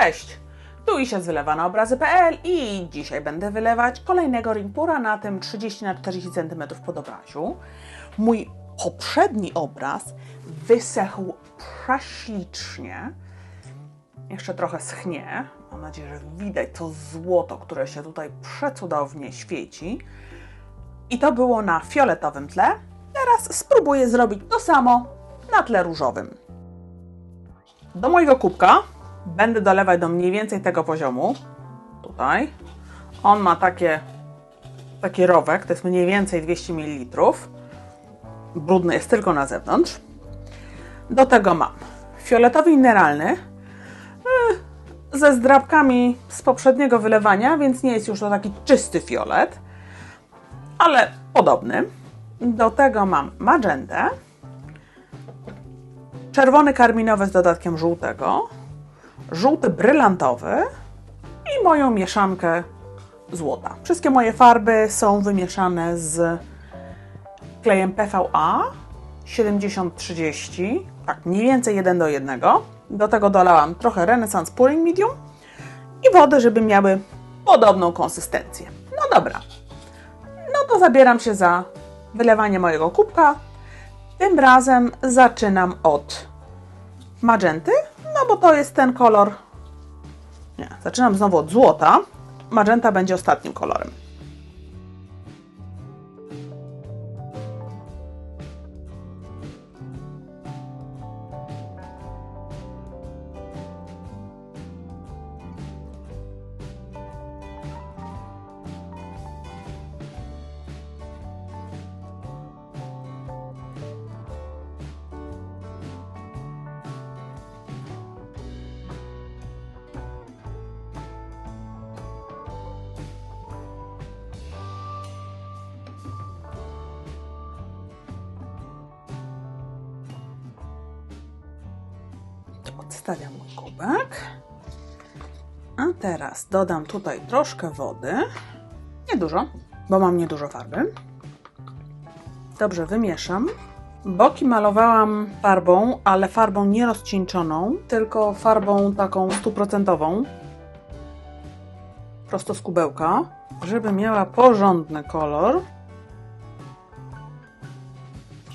Cześć! Tu i się wylewa na obrazy.pl i dzisiaj będę wylewać kolejnego ringpura na tym 30 na 40 cm pod obraziu. Mój poprzedni obraz wysechł prześlicznie. Jeszcze trochę schnie. Mam nadzieję, że widać to złoto, które się tutaj przecudownie świeci. I to było na fioletowym tle. Teraz spróbuję zrobić to samo na tle różowym. Do mojego kubka będę dolewać do mniej więcej tego poziomu. Tutaj. On ma takie, taki rowek, to jest mniej więcej 200 ml. Brudny jest tylko na zewnątrz. Do tego mam fioletowy mineralny yy, ze zdrabkami z poprzedniego wylewania, więc nie jest już to taki czysty fiolet, ale podobny. Do tego mam magentę, czerwony karminowy z dodatkiem żółtego, żółty brylantowy i moją mieszankę złota. Wszystkie moje farby są wymieszane z klejem PVA 7030, tak mniej więcej 1 do 1. Do tego dolałam trochę Renaissance Pouring Medium i wodę, żeby miały podobną konsystencję. No dobra, no to zabieram się za wylewanie mojego kubka. Tym razem zaczynam od magenty, bo to jest ten kolor. Nie, zaczynam znowu od złota. Magenta będzie ostatnim kolorem. Odstawiam kubek. A teraz dodam tutaj troszkę wody. Niedużo, bo mam niedużo farby. Dobrze wymieszam. Boki malowałam farbą, ale farbą nie rozcieńczoną, tylko farbą taką stuprocentową. Prosto z kubełka, żeby miała porządny kolor.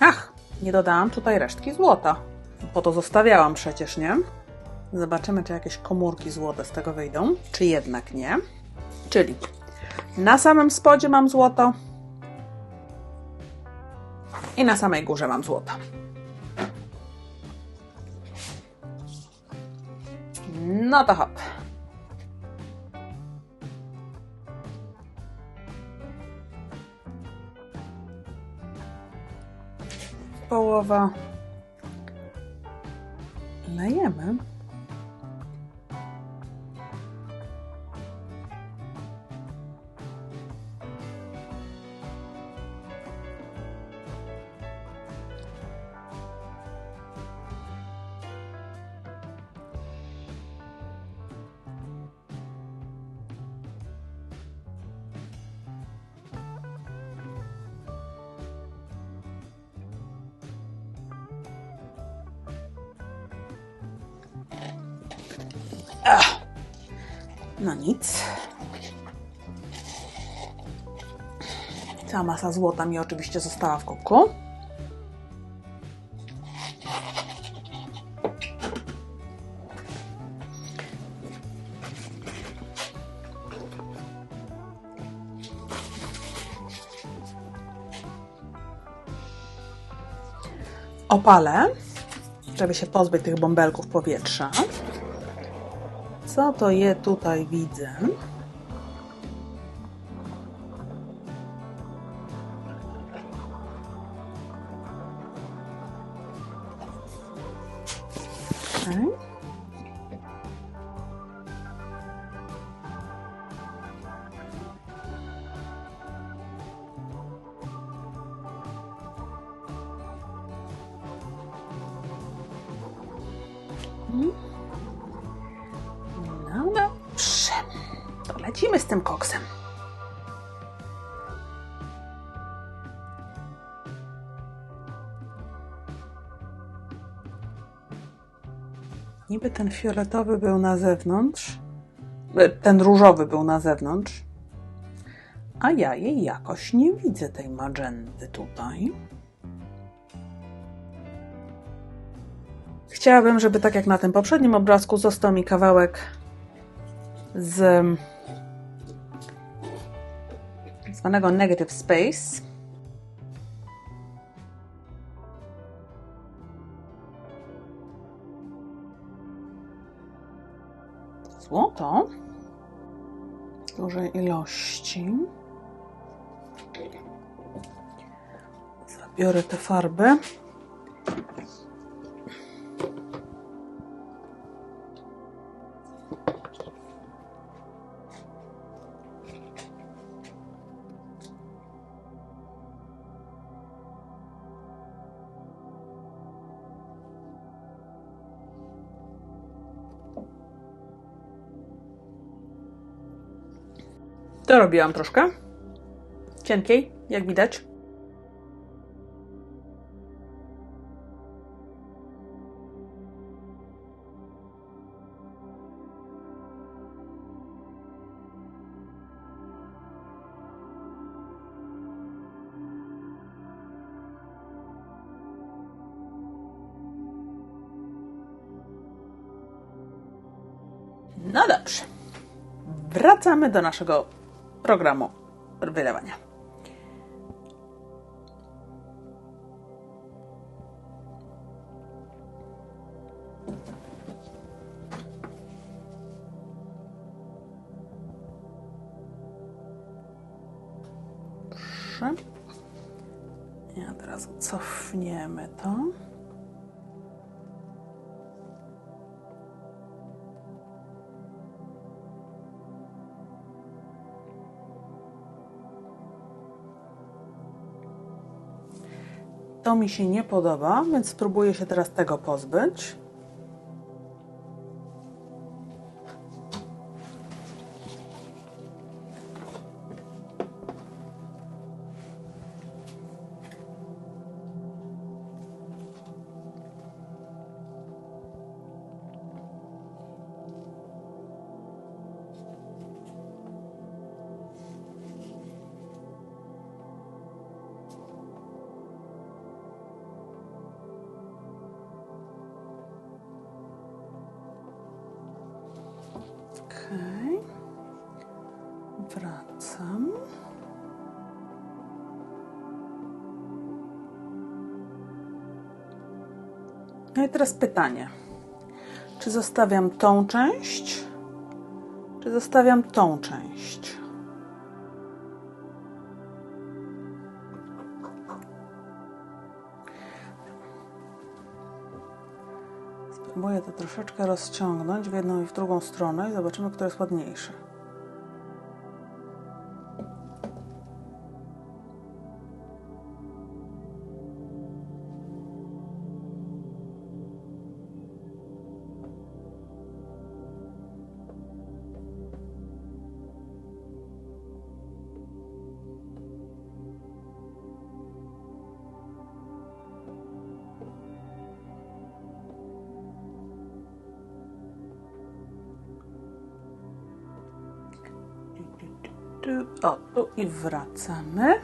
Ach, nie dodałam tutaj resztki złota. Po to zostawiałam przecież, nie? Zobaczymy, czy jakieś komórki złote z tego wyjdą, czy jednak nie. Czyli na samym spodzie mam złoto i na samej górze mam złoto. No to hop. Połowa I am, Mum. No nic. Cała masa złota mi oczywiście została w kubku. Opalę, żeby się pozbyć tych bąbelków powietrza. Co to je tutaj widzę? Lecimy z tym koksem. Niby ten fioletowy był na zewnątrz, e, ten różowy był na zewnątrz, a ja jej jakoś nie widzę tej magenty tutaj. Chciałabym, żeby tak jak na tym poprzednim obrazku został mi kawałek z zwanego negative space. Złoto w dużej ilości. Zabiorę te farby. To robiłam troszkę. Cienkiej, jak widać. No dobrze. Wracamy do naszego programu wylewania. Od razu cofniemy to. To mi się nie podoba, więc spróbuję się teraz tego pozbyć. No i teraz pytanie. Czy zostawiam tą część, czy zostawiam tą część? Spróbuję to troszeczkę rozciągnąć w jedną i w drugą stronę i zobaczymy, kto jest ładniejszy. O, tu i wracamy.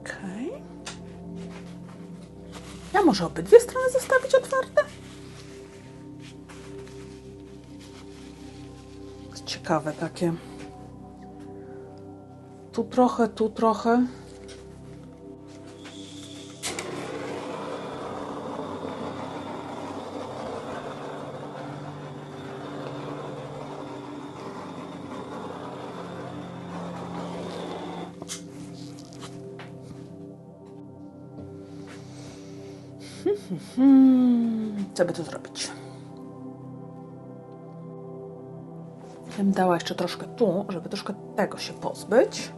Okej. Ja może obydwie strony zostawić otwarte? Ciekawe takie. Tu trochę, tu trochę. Co by tu zrobić? Ja bym dała jeszcze troszkę tu, żeby troszkę tego się pozbyć.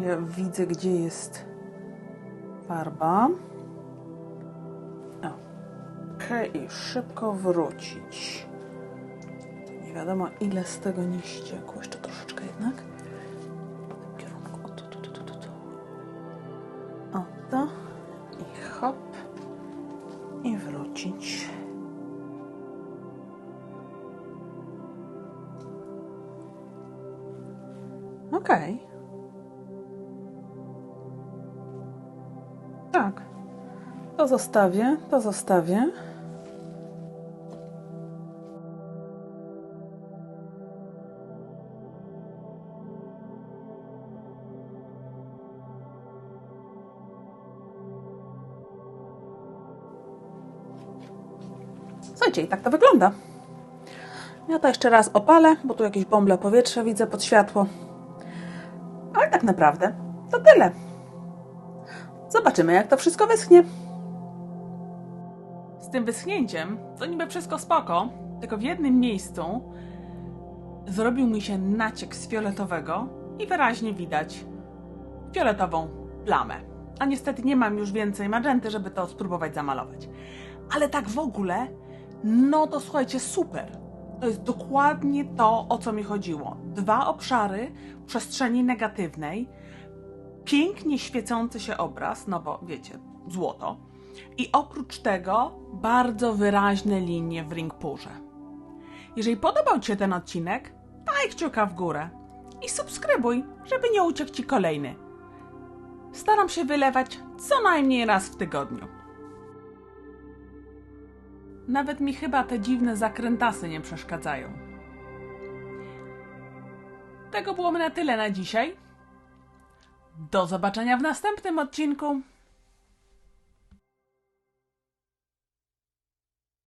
Ja widzę, gdzie jest farba. Okej, i szybko wrócić. Nie wiadomo, ile z tego nie ściekło. Jeszcze troszeczkę jednak. To zostawię, to zostawię. Słuchajcie, i tak to wygląda. Ja to jeszcze raz opalę, bo tu jakieś bąble powietrza widzę pod światło. Ale tak naprawdę to tyle. Zobaczymy, jak to wszystko wyschnie. Z tym wyschnięciem to niby wszystko spoko, tylko w jednym miejscu zrobił mi się naciek z fioletowego i wyraźnie widać fioletową plamę. A niestety nie mam już więcej magenty, żeby to spróbować zamalować. Ale tak w ogóle, no to słuchajcie, super. To jest dokładnie to, o co mi chodziło. Dwa obszary przestrzeni negatywnej, pięknie świecący się obraz, no bo wiecie, złoto. I oprócz tego bardzo wyraźne linie w ringpurze. Jeżeli podobał Ci się ten odcinek, daj kciuka w górę i subskrybuj, żeby nie uciekł Ci kolejny. Staram się wylewać co najmniej raz w tygodniu. Nawet mi chyba te dziwne zakrętasy nie przeszkadzają. Tego było na tyle na dzisiaj. Do zobaczenia w następnym odcinku.